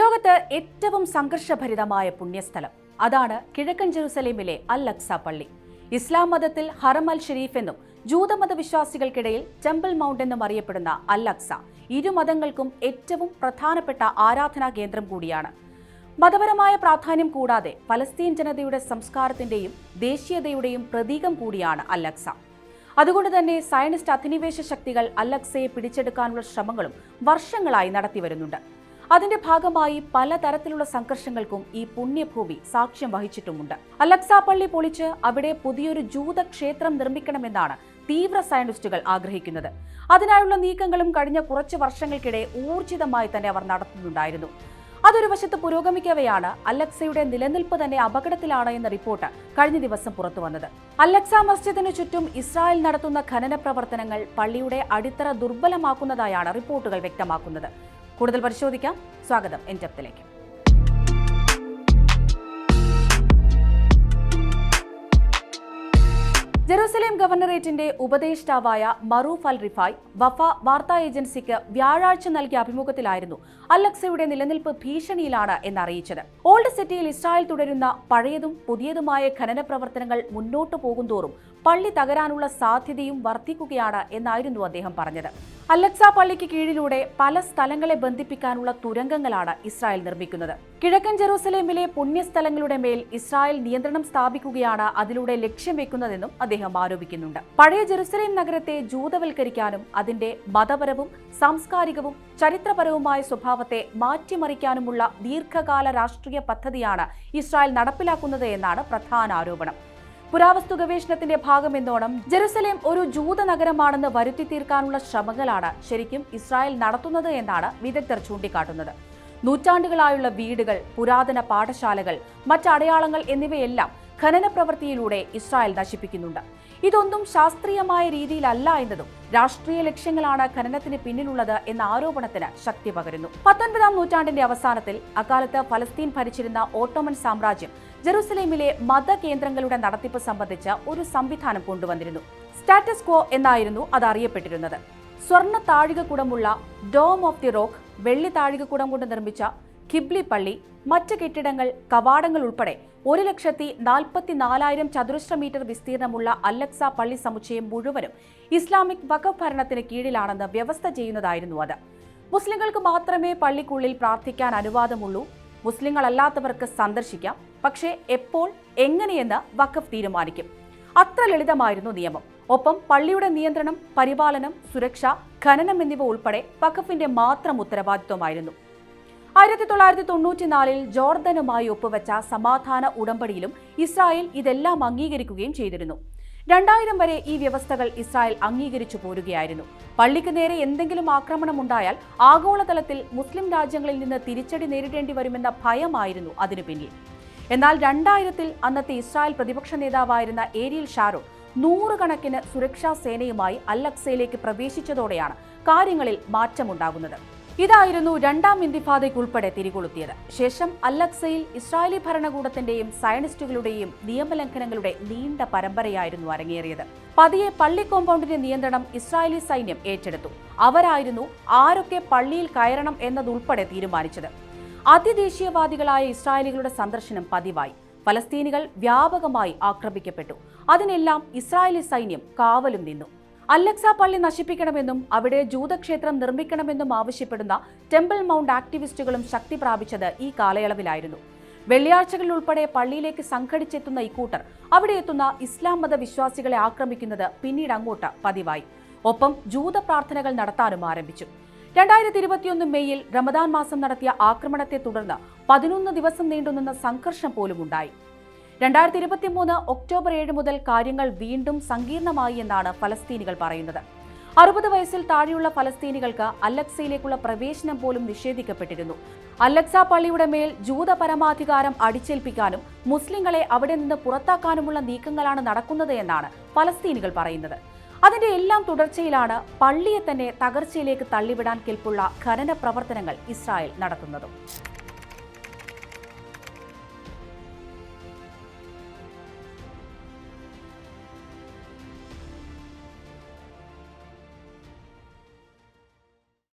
ലോകത്ത് ഏറ്റവും സംഘർഷഭരിതമായ പുണ്യസ്ഥലം. അതാണ് കിഴക്കൻ ജെറുസലേമിലെ അൽ അക്സ പള്ളി. ഇസ്ലാം മതത്തിൽ ഹറം അൽ ഷെരീഫ് എന്നും ജൂതമത വിശ്വാസികൾക്കിടയിൽ ടെമ്പിൾ മൗണ്ട് എന്നും അറിയപ്പെടുന്ന അൽ അക്സ ഇരു മതങ്ങൾക്കും ഏറ്റവും പ്രധാനപ്പെട്ട ആരാധനാ കേന്ദ്രം കൂടിയാണ്. മതപരമായ പ്രാധാന്യം കൂടാതെ ഫലസ്തീൻ ജനതയുടെ സംസ്കാരത്തിന്റെയും ദേശീയതയുടെയും പ്രതീകം കൂടിയാണ് അൽ അക്സ അതുകൊണ്ട് തന്നെ സയനിസ്റ്റ് അധിനിവേശ ശക്തികൾ അല്ലക്സയെ പിടിച്ചെടുക്കാനുള്ള ശ്രമങ്ങളും വർഷങ്ങളായി നടത്തിവരുന്നുണ്ട്. അതിന്റെ ഭാഗമായി പലതരത്തിലുള്ള സംഘർഷങ്ങൾക്കും ഈ പുണ്യഭൂമി സാക്ഷ്യം വഹിച്ചിട്ടുമുണ്ട്. അലക്സ പള്ളി പൊളിച്ച് അവിടെ പുതിയൊരു ജൂത ക്ഷേത്രം നിർമ്മിക്കണമെന്നാണ് തീവ്ര സയന്റിസ്റ്റുകൾ ആഗ്രഹിക്കുന്നത്. അതിനായുള്ള നീക്കങ്ങളും കഴിഞ്ഞ കുറച്ച് വർഷങ്ങൾക്കിടെ ഊർജിതമായി തന്നെ അവർ നടത്തുന്നുണ്ടായിരുന്നു. അതൊരു വശത്ത് പുരോഗമിക്കവെയാണ് അലക്സയുടെ നിലനിൽപ്പ് തന്നെ അപകടത്തിലാണ് എന്ന റിപ്പോർട്ട് കഴിഞ്ഞ ദിവസം പുറത്തുവന്നത് അലക്സ മസ്ജിദിന് ചുറ്റും ഇസ്രായേൽ നടത്തുന്ന ഖനന പ്രവർത്തനങ്ങൾ പള്ളിയുടെ അടിത്തറ ദുർബലമാക്കുന്നതായാണ് റിപ്പോർട്ടുകൾ വ്യക്തമാക്കുന്നത്. കൂടുതൽ പരിശോധിക്കാം. സ്വാഗതം. എൻ ഡെപ്തിലേക്ക് ജെറൂസലേം ഗവർണറേറ്റിന്റെ ഉപദേഷ്ടാവായ മറൂഫ് അൽ റിഫായ് വഫ വാർത്താ ഏജൻസിക്ക് വ്യാഴാഴ്ച നൽകിയ അഭിമുഖത്തിലായിരുന്നു അലക്സയുടെ നിലനിൽപ്പ് ഭീഷണിയിലാണ് എന്നറിയിച്ചത്. ഓൾഡ് സിറ്റിയിൽ ഇസ്രായേൽ തുടരുന്ന പഴയതും പുതിയതുമായ ഖനന പ്രവർത്തനങ്ങൾ മുന്നോട്ടു പോകുന്തോറും പള്ളി തകരാനുള്ള സാധ്യതയും വർദ്ധിക്കുകയാണ് എന്നായിരുന്നു അദ്ദേഹം പറഞ്ഞത്. അലക്സ പള്ളിക്ക് കീഴിലൂടെ പല സ്ഥലങ്ങളെ ബന്ധിപ്പിക്കാനുള്ള തുരങ്കങ്ങളാണ് ഇസ്രായേൽ നിർമ്മിക്കുന്നത്. കിഴക്കൻ ജെറൂസലേമിലെ പുണ്യസ്ഥലങ്ങളുടെ മേൽ ഇസ്രായേൽ നിയന്ത്രണം സ്ഥാപിക്കുകയാണ് അതിലൂടെ ലക്ഷ്യം വെക്കുന്നതെന്നും അദ്ദേഹം ആരോപിക്കുന്നുണ്ട്. പഴയ ജെറുസലേം നഗരത്തെ ജൂതവൽക്കരിക്കാനും അതിന്റെ മതപരവും സാംസ്കാരികവും ചരിത്രപരവുമായ സ്വഭാവത്തെ മാറ്റിമറിക്കാനുമുള്ള ദീർഘകാല രാഷ്ട്രീയ പദ്ധതിയാണ് ഇസ്രായേൽ നടപ്പിലാക്കുന്നത് എന്നാണ് പ്രധാന ആരോപണം. പുരാവസ്തു ഗവേഷണത്തിന്റെ ഭാഗമെന്നോണം ജെറുസലേം ഒരു ജൂത നഗരമാണെന്ന് വരുത്തി തീർക്കാനുള്ള ശ്രമങ്ങളാണ് ശരിക്കും ഇസ്രായേൽ നടത്തുന്നത് എന്നാണ് വിദഗ്ധർ ചൂണ്ടിക്കാട്ടുന്നത്. നൂറ്റാണ്ടുകളായുള്ള വീടുകൾ പുരാതന പാഠശാലകൾ മറ്റടയാളങ്ങൾ എന്നിവയെല്ലാം ഖനന പ്രവൃത്തിയിലൂടെ ഇസ്രായേൽ നശിപ്പിക്കുന്നുണ്ട്. ഇതൊന്നും ശാസ്ത്രീയമായ രീതിയിലല്ല എന്നതും രാഷ്ട്രീയ ലക്ഷ്യങ്ങളാണ് ഖനനത്തിന് പിന്നിലുള്ളത് എന്ന ആരോപണത്തിന് ശക്തി പകരുന്നു. പത്തൊൻപതാം നൂറ്റാണ്ടിന്റെ അവസാനത്തിൽ അക്കാലത്ത് ഫലസ്തീൻ ഭരിച്ചിരുന്ന ഓട്ടോമൻ സാമ്രാജ്യം ജെറൂസലേമിലെ മതകേന്ദ്രങ്ങളുടെ നടത്തിപ്പ് സംബന്ധിച്ച് ഒരു സംവിധാനം കൊണ്ടുവന്നിരുന്നു. സ്റ്റാറ്റസ് കോ എന്നായിരുന്നു അത് അറിയപ്പെട്ടിരുന്നത് സ്വർണ താഴികക്കുടമുള്ള ഡോം ഓഫ് ദി റോക്ക് വെള്ളി താഴികക്കുടം കൊണ്ട് നിർമ്മിച്ച ഖിബ്ലി പള്ളി മറ്റ് കെട്ടിടങ്ങൾ കവാടങ്ങൾ ഉൾപ്പെടെ ഒരു ലക്ഷത്തി നാൽപ്പത്തി നാലായിരം ചതുരശ്ര മീറ്റർ വിസ്തീർണമുള്ള അല്ലക്സ പള്ളി സമുച്ചയം മുഴുവനും ഇസ്ലാമിക് വഖഫ് ഭരണത്തിന് കീഴിലാണെന്ന് വ്യവസ്ഥ ചെയ്യുന്നതായിരുന്നു അത്. മുസ്ലിങ്ങൾക്ക് മാത്രമേ പള്ളിക്കുള്ളിൽ പ്രാർത്ഥിക്കാൻ അനുവാദമുള്ളൂ. മുസ്ലിങ്ങളല്ലാത്തവർക്ക് സന്ദർശിക്കാം. പക്ഷേ എപ്പോൾ എങ്ങനെയെന്ന് വഖഫ് തീരുമാനിക്കും. അത്ര ലളിതമായിരുന്നു നിയമം. ഒപ്പം പള്ളിയുടെ നിയന്ത്രണം പരിപാലനം സുരക്ഷ ഖനനം എന്നിവ ഉൾപ്പെടെ വഖഫിന്റെ മാത്രം ഉത്തരവാദിത്വമായിരുന്നു. ആയിരത്തി തൊള്ളായിരത്തി തൊണ്ണൂറ്റിനാലിൽ ജോർദനുമായി ഒപ്പുവെച്ച സമാധാന ഉടമ്പടിയിലും ഇസ്രായേൽ ഇതെല്ലാം അംഗീകരിക്കുകയും ചെയ്തിരുന്നു. രണ്ടായിരം വരെ ഈ വ്യവസ്ഥകൾ ഇസ്രായേൽ അംഗീകരിച്ചു പോരുകയായിരുന്നു. പള്ളിക്ക് നേരെ എന്തെങ്കിലും ആക്രമണം ഉണ്ടായാൽ ആഗോളതലത്തിൽ മുസ്ലിം രാജ്യങ്ങളിൽ നിന്ന് തിരിച്ചടി നേരിടേണ്ടി വരുമെന്ന ഭയമായിരുന്നു അതിനു പിന്നിൽ. എന്നാൽ രണ്ടായിരത്തിൽ അന്നത്തെ ഇസ്രായേൽ പ്രതിപക്ഷ നേതാവായിരുന്ന ഏരിയൽ ഷാരോ നൂറുകണക്കിന് സുരക്ഷാ സേനയുമായി അല്ലക്സയിലേക്ക് പ്രവേശിച്ചതോടെയാണ് കാര്യങ്ങളിൽ മാറ്റമുണ്ടാകുന്നത്. ഇതായിരുന്നു രണ്ടാം ഇന്തിഫാദയ്ക്കുൾപ്പെടെ തിരികൊളുത്തിയത്. ശേഷം അല്ലക്സയിൽ ഇസ്രായേലി ഭരണകൂടത്തിന്റെയും സയനിസ്റ്റുകളുടെയും നിയമലംഘനങ്ങളുടെ നീണ്ട പരമ്പരയായിരുന്നു അരങ്ങേറിയത്. പതിയെ പള്ളി കോമ്പൗണ്ടിന്റെ നിയന്ത്രണം ഇസ്രായേലി സൈന്യം ഏറ്റെടുത്തു. അവരായിരുന്നു ആരൊക്കെ പള്ളിയിൽ കയറണം എന്നതുൾപ്പെടെ തീരുമാനിച്ചത്. അതിദേശീയവാദികളായ ഇസ്രായേലികളുടെ സന്ദർശനം പതിവായി. ഫലസ്തീനികൾ വ്യാപകമായി ആക്രമിക്കപ്പെട്ടു. അതിനെല്ലാം ഇസ്രായേലി സൈന്യം കാവലും നിന്നു. അലക്സ പള്ളി നശിപ്പിക്കണമെന്നും അവിടെ ജൂതക്ഷേത്രം നിർമ്മിക്കണമെന്നും ആവശ്യപ്പെടുന്ന ടെമ്പിൾ മൗണ്ട് ആക്ടിവിസ്റ്റുകളും ശക്തി പ്രാപിച്ചത് ഈ കാലയളവിലായിരുന്നു. വെള്ളിയാഴ്ചകളിൽ ഉൾപ്പെടെ പള്ളിയിലേക്ക് സംഘടിച്ചെത്തുന്ന ഇക്കൂട്ടർ അവിടെ എത്തുന്ന ഇസ്ലാം മത വിശ്വാസികളെ ആക്രമിക്കുന്നത് പിന്നീട് അങ്ങോട്ട് പതിവായി. ഒപ്പം ജൂത പ്രാർത്ഥനകൾ നടത്താനും ആരംഭിച്ചു. രണ്ടായിരത്തി ഇരുപത്തിയൊന്ന് മെയ്യിൽ റമദാൻ മാസം നടത്തിയ ആക്രമണത്തെ തുടർന്ന് പതിനൊന്ന് ദിവസം നീണ്ടുനിന്ന സംഘർഷം പോലും ഉണ്ടായി രണ്ടായിരത്തി ഇരുപത്തി മൂന്ന് ഒക്ടോബർ ഏഴ് മുതൽ കാര്യങ്ങൾ വീണ്ടും സങ്കീർണമായി എന്നാണ് ഫലസ്തീനികൾ പറയുന്നത്. അറുപത് വയസ്സിൽ താഴെയുള്ള ഫലസ്തീനികൾക്ക് അലക്സയിലേക്കുള്ള പ്രവേശനം പോലും നിഷേധിക്കപ്പെട്ടിരുന്നു. അലക്സ പള്ളിയുടെ മേൽ ജൂത പരമാധികാരം അടിച്ചേൽപ്പിക്കാനും മുസ്ലിങ്ങളെ അവിടെ നിന്ന് പുറത്താക്കാനുമുള്ള നീക്കങ്ങളാണ് നടക്കുന്നത് എന്നാണ് ഫലസ്തീനികൾ പറയുന്നത്. അതിന്റെ എല്ലാം തുടർച്ചയിലാണ് പള്ളിയെ തന്നെ തകർച്ചയിലേക്ക് തള്ളിവിടാൻ കെൽപ്പുള്ള ഖനന പ്രവർത്തനങ്ങൾ ഇസ്രായേൽ നടത്തുന്നതും.